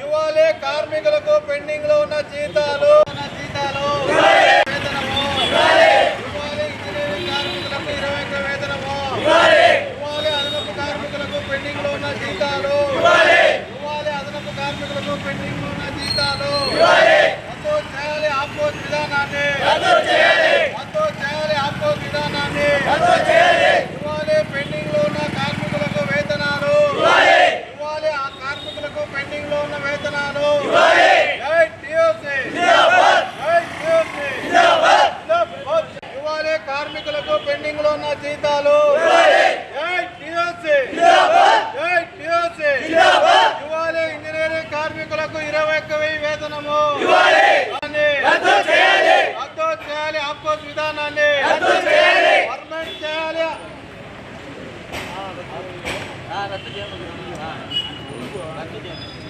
ఇవ్వాలి కార్మికులకు పెండింగ్లో ఉన్న జీతాలు! జీతాలు పెండింగ్లో ఉన్న జీతాలు! ఇవ్వాలి అదనపు కార్మికులకు పెండింగ్లో ఉన్న జీతాలు! రద్దు చేయాలి ఆపోజ్ విధానాన్ని! రద్దు చేయాలి! ఆపోజ్ విధానాన్ని! ఇవ్వాలి. కార్మికులకు పెండింగ్లో ఉన్న జీతాలు. ఇవ్వాలి. ఇంజనీరింగ్ కార్మికులకు ఇరవై ఒక్క వెయ్యి వేతనము. రద్దు చేయాలి. ఆపోజ్ విధానాన్ని. పర్మనెంట్ చేయాలి. మూడు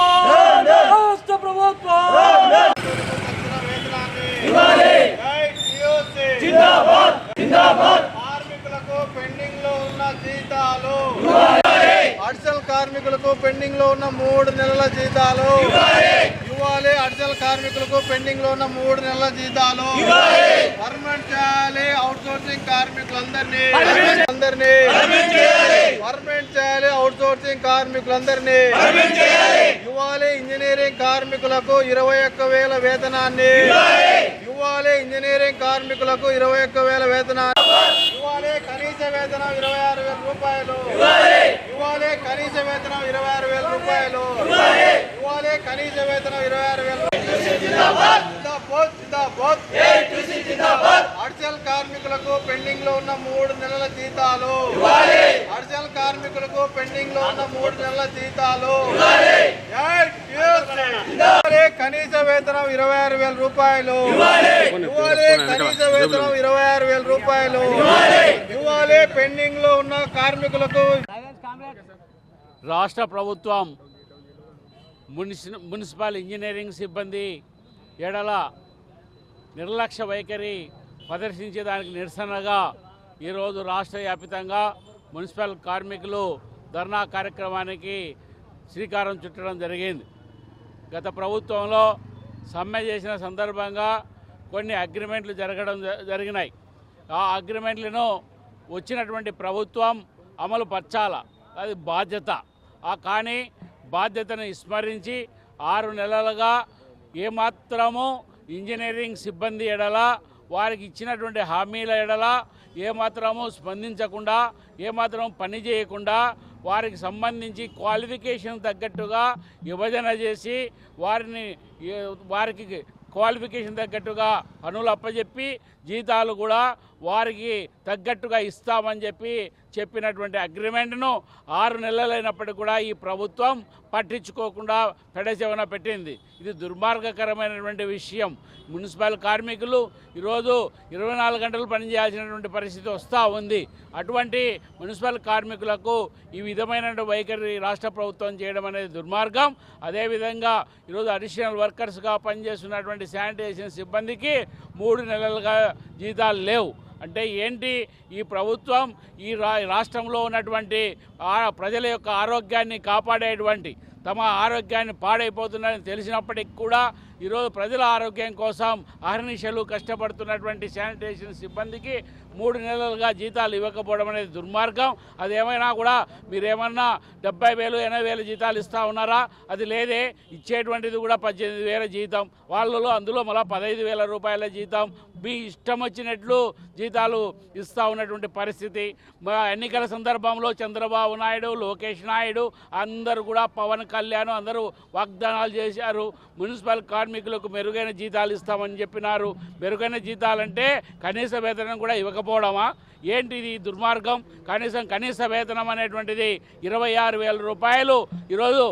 ప్రభుత్వం రాష్ట్ర ప్రభుత్వం కార్మికులకు పెండింగ్లో ఉన్న జీతాలు అడిషనల్ కార్మికులకు పెండింగ్లో ఉన్న మూడు నెలల జీతాలు. ఇవ్వాలి. అడిషనల్ కార్మికులకు పెండింగ్లో ఉన్న మూడు నెలల జీతాలు. పర్మనెంట్ చేయాలి. అవుట్ సోర్సింగ్ కార్మికులందరినీ అందరినీ. పర్మనెంట్ చేయాలి. అవుట్సోర్సింగ్ కార్మికులందరినీ ఇవ్వాలి ఇంజనీరింగ్ కార్మికులకు ఇరవై ఒక్క వేల వేతనాన్ని ఇవ్వాలి ఇంజనీరింగ్ కార్మికులకు ఇరవై ఒక్క వేల వేతనాన్ని ఇవ్వాలి కనీస వేతనం ఇరవై ఆరు వేల రూపాయలు ఇవ్వాలి కనీస వేతనం ఇరవై ఆరు వేల రూపాయలు ఇవ్వాలి కనీస వేతనం ఇరవై ఆరు వేల జిందాబాద్ అడిషనల్ కార్మికులకు పెండింగ్లో ఉన్న మూడు నెలల జీతాలు అడిషనల్ కార్మికులకు మూడు నెలల జీతాలు. కనీస వేతనం ఇరవై ఆరు వేల రూపాయలు. ఇవ్వాలి. కనీస వేతనం ఇరవై ఆరు వేల రూపాయలు. ఇవ్వాలి. పెండింగ్లో ఉన్న కార్మికులకు. రాష్ట్ర ప్రభుత్వం మున్సి మున్సిపల్ ఇంజనీరింగ్ సిబ్బంది ఎడల నిర్లక్ష్య వైఖరి ప్రదర్శించేదానికి నిరసనగా ఈరోజు రాష్ట్ర వ్యాపితంగా మున్సిపల్ కార్మికులు ధర్నా కార్యక్రమానికి శ్రీకారం చుట్టడం జరిగింది. గత ప్రభుత్వంలో సమ్మె చేసిన సందర్భంగా కొన్ని అగ్రిమెంట్లు జరగడం జరిగినాయి. ఆ అగ్రిమెంట్లను వచ్చినటువంటి ప్రభుత్వం అమలు పరచాల. అది బాధ్యత. ఆ కానీ బాధ్యతను విస్మరించి ఆరు నెలలుగా ఏమాత్రము ఇంజనీరింగ్ సిబ్బంది ఎడల వారికి ఇచ్చినటువంటి హామీల ఎడల ఏమాత్రము స్పందించకుండా ఏమాత్రం పని చేయకుండా వారికి సంబంధించి క్వాలిఫికేషన్ తగ్గట్టుగా విభజన చేసి వారిని వారికి క్వాలిఫికేషన్ తగ్గట్టుగా పనులు అప్పచెప్పి జీతాలు కూడా వారికి తగ్గట్టుగా ఇస్తామని చెప్పి చెప్పినటువంటి అగ్రిమెంట్ను ఆరు నెలలైనప్పటికీ కూడా ఈ ప్రభుత్వం పట్టించుకోకుండా పెడచెవన పెట్టింది. ఇది దుర్మార్గకరమైనటువంటి విషయం. మున్సిపల్ కార్మికులు ఈరోజు ఇరవై నాలుగు గంటలు పనిచేయాల్సినటువంటి పరిస్థితి వస్తూ ఉంది. అటువంటి మున్సిపల్ కార్మికులకు ఈ విధమైన వైఖరి రాష్ట్ర ప్రభుత్వం చేయడం అనేది దుర్మార్గం. అదేవిధంగా ఈరోజు అడిషనల్ వర్కర్స్గా పనిచేస్తున్నటువంటి శానిటేషన్ సిబ్బందికి మూడు నెలలుగా జీతాలు లేవు. అంటే ఏంటి? ఈ ప్రభుత్వం ఈ రా రాష్ట్రంలో ఉన్నటువంటి ప్రజల యొక్క ఆరోగ్యాన్ని కాపాడేటువంటి తమ ఆరోగ్యాన్ని పాడైపోతున్నారని తెలిసినప్పటికీ కూడా ఈరోజు ప్రజల ఆరోగ్యం కోసం అహర్నిశలు కష్టపడుతున్నటువంటి శానిటేషన్ సిబ్బందికి మూడు నెలలుగా జీతాలు ఇవ్వకపోవడం అనేది దుర్మార్గం. అది ఏమైనా కూడా మీరేమన్నా డెబ్బై వేలు ఎనభై వేలు జీతాలు ఇస్తా ఉన్నారా? అది లేదే. ఇచ్చేటువంటిది కూడా పద్దెనిమిది వేల జీతం. వాళ్ళలో అందులో మళ్ళీ పదహైదు వేల రూపాయల జీతం. మీ ఇష్టం వచ్చినట్లు జీతాలు ఇస్తూ ఉన్నటువంటి పరిస్థితి. ఎన్నికల సందర్భంలో చంద్రబాబు నాయుడు లోకేష్ నాయుడు అందరూ కూడా పవన్ కళ్యాణ్ అందరూ వాగ్దానాలు చేశారు. మున్సిపల్ కార్మికులకు మెరుగైన జీతాలు ఇస్తామని చెప్పినారు. మెరుగైన జీతాలంటే కనీస వేతనం కూడా ఇవ్వకపోవడమా? ఏంటిది దుర్మార్గం? కనీసం కనీస వేతనం అనేటువంటిది ఇరవై ఆరు వేల రూపాయలు. ఈరోజు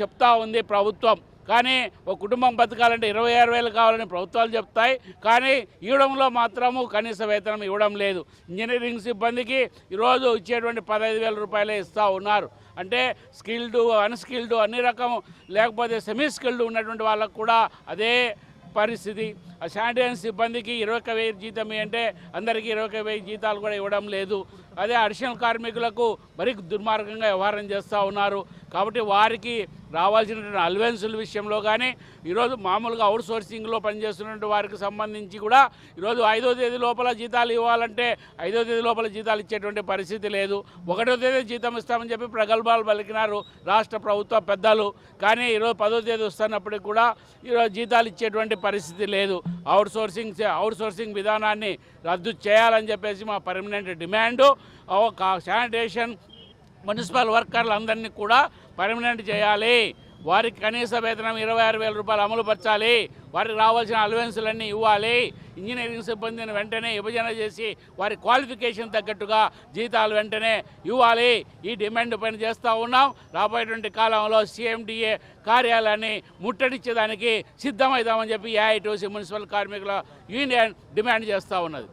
చెప్తా ఉంది ప్రభుత్వం. కానీ ఒక కుటుంబం బతకాలంటే ఇరవై ఆరు వేలు కావాలని ప్రభుత్వాలు చెప్తాయి. కానీ ఇవ్వడంలో మాత్రము కనీస వేతనం ఇవ్వడం లేదు. ఇంజనీరింగ్ సిబ్బందికి ఈరోజు ఇచ్చేటువంటి పదహైదు వేల రూపాయలే ఇస్తూ ఉన్నారు. అంటే స్కిల్డ్ అన్స్కిల్డ్ అన్ని రకం లేకపోతే సెమీ స్కిల్డ్ ఉన్నటువంటి వాళ్ళకు కూడా అదే పరిస్థితి. ఆ శానిటైజర్ సిబ్బందికి ఇరవై ఒక్క వెయ్యి జీతం అంటే అందరికీ ఇరవై ఒక వెయ్యి జీతాలు కూడా ఇవ్వడం లేదు. అదే అడిషనల్ కార్మికులకు మరి దుర్మార్గంగా వ్యవహారం చేస్తూ ఉన్నారు. కాబట్టి వారికి రావాల్సినటువంటి అలవెన్సుల విషయంలో కానీ ఈరోజు మామూలుగా అవుట్ సోర్సింగ్లో పనిచేస్తున్నటువంటి వారికి సంబంధించి కూడా ఈరోజు ఐదో తేదీ లోపల జీతాలు ఇవ్వాలంటే ఐదో తేదీ లోపల జీతాలు ఇచ్చేటువంటి పరిస్థితి లేదు. ఒకటో తేదీ జీతం ఇస్తామని చెప్పి ప్రగల్భాలు పలికినారు రాష్ట్ర ప్రభుత్వ పెద్దలు. కానీ ఈరోజు పదో తేదీ వస్తున్నప్పటికి కూడా ఈరోజు జీతాలు ఇచ్చేటువంటి పరిస్థితి లేదు. అవుట్ సోర్సింగ్ అవుట్ సోర్సింగ్ విధానాన్ని రద్దు చేయాలని చెప్పేసి మా పర్మనెంట్ డిమాండు. శానిటేషన్ మున్సిపల్ వర్కర్లు అందరినీ కూడా పర్మనెంట్ చేయాలి. వారికి కనీస వేతనం ఇరవై ఆరు వేల రూపాయలు అమలు పరచాలి వారికి రావాల్సిన అలవెన్సులన్నీ ఇవ్వాలి. ఇంజనీరింగ్ సిబ్బందిని వెంటనే విభజన చేసి వారి క్వాలిఫికేషన్ తగ్గట్టుగా జీతాలు వెంటనే ఇవ్వాలి. ఈ డిమాండ్ పైన చేస్తూ ఉన్నాం. రాబోయేటువంటి కాలంలో సిఎండిఏ కార్యాలయాన్ని ముట్టడించేదానికి సిద్ధమవుతామని చెప్పి ఏఐటీసీ మున్సిపల్ కార్మికుల యూనియన్ డిమాండ్ చేస్తూ ఉన్నది.